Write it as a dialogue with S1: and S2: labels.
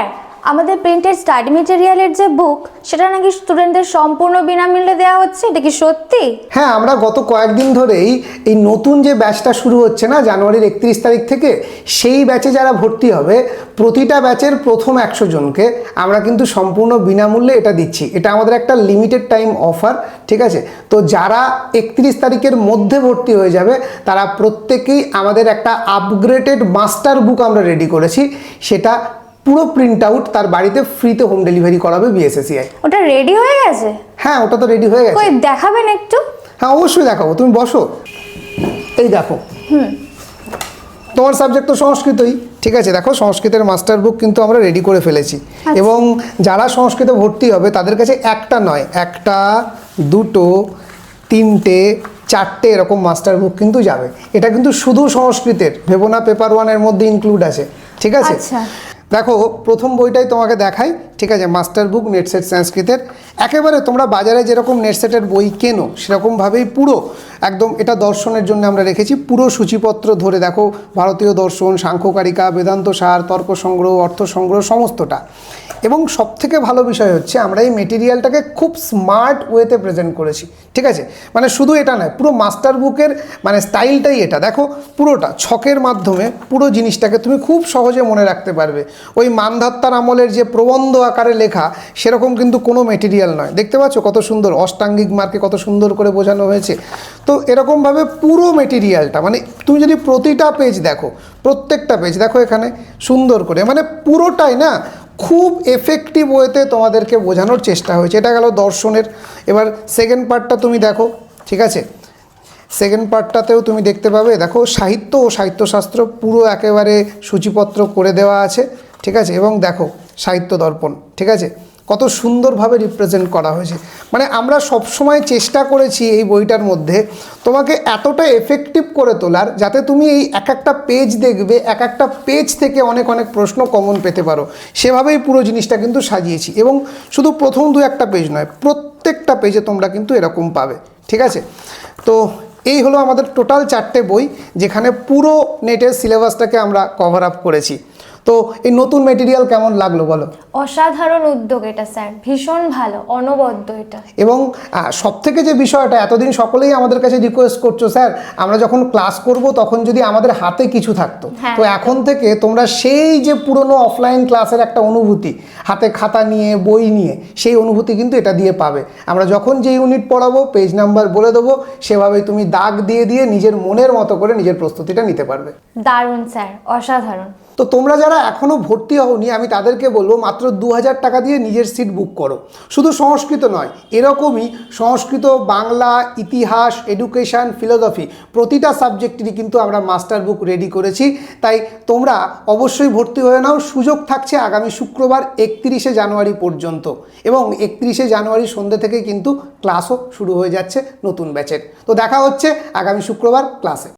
S1: Sir আমাদের printed study মেটেরিয়ালের যে বুক সেটা নাকি স্টুডেন্টদের সম্পূর্ণ বিনামূল্যে দেওয়া হচ্ছে? এটা কি সত্যি?
S2: হ্যাঁ আমরা গত কয়েকদিন ধরেই এই নতুন যে ব্যাচটা শুরু হচ্ছে না, জানুয়ারির একত্রিশ তারিখ থেকে, সেই ব্যাচে যারা ভর্তি হবে, প্রতিটা ব্যাচের প্রথম একশো জনকে আমরা কিন্তু সম্পূর্ণ বিনামূল্যে এটা দিচ্ছি। এটা আমাদের একটা লিমিটেড টাইম অফার ঠিক আছে? তো যারা একত্রিশ তারিখের মধ্যে ভর্তি হয়ে যাবে, তারা প্রত্যেকেই আমাদের একটা আপগ্রেডেড মাস্টার বুক আমরা রেডি করেছি। সেটা পুরো প্রিন্ট আউট তার বাড়িতে ফ্রিতে হোম ডেলিভারি করাবে বিএসএসিআই
S1: ওটা রেডি হয়ে গেছে?
S2: হ্যাঁ ওটা তো রেডি হয়ে গেছে।
S1: কই দেখাবেন একটু?
S2: হ্যাঁ অবশ্যই দেখাবো তুমি বসো। এই দেখো। হুম। তোমার সাবজেক্ট তো সংস্কৃতই ঠিক আছে? দেখো সংস্কৃতের মাস্টার বুক কিন্তু আমরা রেডি করে ফেলেছি। এবং যারা সংস্কৃতে ভর্তি হবে তাদের কাছে একটা নয় একটা দুটো তিনটে চারটে এরকম মাস্টার বুক কিন্তু যাবে। এটা কিন্তু শুধু সংস্কৃতের ভেবনা পেপার ওয়ানের মধ্যে ইনক্লুড আছে ঠিক আছে?
S1: আচ্ছা।
S2: দেখো, প্রথম বইটাই তোমাকে দেখাই, ঠিক আছে? মাস্টার বুক নেটসেট সংস্কৃতের একেবারে তোমরা বাজারে যেরকম নেটসেটের বই কেনো, সেরকমভাবেই পুরো, একদম এটা দর্শনের জন্য আমরা রেখেছি, পুরো সূচিপত্র ধরে দেখো, ভারতীয় দর্শন, সাংখ্যকারিকা, বেদান্ত সার, তর্ক সংগ্রহ, অর্থ সংগ্রহ, সমস্তটা। এবং সবথেকে ভালো বিষয় হচ্ছে, আমরা এই মেটেরিয়ালটাকে খুব স্মার্ট ওয়েতে প্রেজেন্ট করেছি, ঠিক আছে? মানে শুধু এটা নয়, পুরো মাস্টার বুকের মানে স্টাইলটাই এটা। দেখো, পুরোটা, ছকের মাধ্যমে পুরো জিনিসটাকে তুমি খুব সহজে মনে রাখতে পারবে। ওই মানধাত্তার আমলের যে প্রবন্ধ আকারে লেখা, সেরকম কিন্তু কোনো মেটেরিয়াল নয়। দেখতে পাচ্ছ কত সুন্দর, অষ্টাঙ্গিক মার্কে কত সুন্দর করে বোঝানো হয়েছে। তো এরকমভাবে পুরো মেটেরিয়ালটা মানে তুমি যদি প্রতিটা পেজ দেখো, প্রত্যেকটা পেজ দেখো এখানে সুন্দর করে মানে পুরোটাই না, খুব এফেক্টিভ ওয়েতে তোমাদেরকে বোঝানোর চেষ্টা হয়েছে। এটা গেল দর্শনের। এবার সেকেন্ড পার্টটা তুমি দেখো, ঠিক আছে? সেকেন্ড পার্টটাতেও তুমি দেখতে পাবে, দেখো সাহিত্য ও সাহিত্যশাস্ত্র পুরো একেবারে সূচিপত্র করে দেওয়া আছে। ঠিক আছে? এবং দেখো, সাহিত্য দর্পণ, ঠিক আছে? কত সুন্দরভাবে রিপ্রেজেন্ট করা হয়েছে। মানে আমরা সবসময় চেষ্টা করেছি এই বইটার মধ্যে তোমাকে এতটা এফেক্টিভ করে তোলার যাতে তুমি এই এক একটা পেজ দেখবে, এক একটা পেজ থেকে অনেক অনেক প্রশ্ন কমন পেতে পারো। সেভাবেই পুরো জিনিসটা কিন্তু সাজিয়েছি। এবং শুধু প্রথম দু একটা পেজ নয়, প্রত্যেকটা পেজে তোমরা কিন্তু এরকম পাবে। ঠিক আছে? তো এই হলো আমাদের টোটাল চারটে বই, যেখানে পুরো নেটের সিলেবাসটাকে আমরা কভার আপ করেছি। তো এই নতুন মেটেরিয়াল কেমন লাগল বলো?
S1: অসাধারণ উদ্যোগ এটা স্যার। ভীষণ ভালো অনবদ্য এটা।
S2: এবং সব থেকে যে বিষয়টা এতদিন সকলেই আমাদের কাছে রিকোয়েস্ট করছ স্যার। আমরা যখন ক্লাস করব তখন যদি আমাদের হাতে কিছু থাকতো।
S1: হ্যাঁ।
S2: তো এখন থেকে তোমরা সেই যে পুরনো অফলাইন ক্লাসের একটা অনুভূতি হাতে খাতা নিয়ে বই নিয়ে সেই অনুভূতি কিন্তু এটা দিয়ে পাবে। আমরা যখন যে ইউনিট পড়াবো পেজ নাম্বার বলে দেবো সেভাবেই তুমি দাগ দিয়ে দিয়ে নিজের মনের মতো করে নিজের প্রস্তুতিটা নিতে পারবে।
S1: দারুণ স্যার। অসাধারণ।
S2: তো তোমরা যারা এখনও ভর্তি হওনি, আমি তাদেরকে বলব মাত্র দু হাজার টাকা দিয়ে নিজের সিট বুক করো। শুধু সংস্কৃত নয়, এরকমই সংস্কৃত, বাংলা, ইতিহাস এডুকেশন ফিলোসফি প্রতিটা সাবজেক্টেরই কিন্তু আমরা মাস্টার বুক রেডি করেছি। তাই তোমরা অবশ্যই ভর্তি হয়ে নাও। সুযোগ থাকছে আগামী শুক্রবার একত্রিশে জানুয়ারি পর্যন্ত। এবং একত্রিশে জানুয়ারি সন্ধ্যে থেকে কিন্তু ক্লাসও শুরু হয়ে যাচ্ছে নতুন ব্যাচের তো দেখা হচ্ছে আগামী শুক্রবার ক্লাসে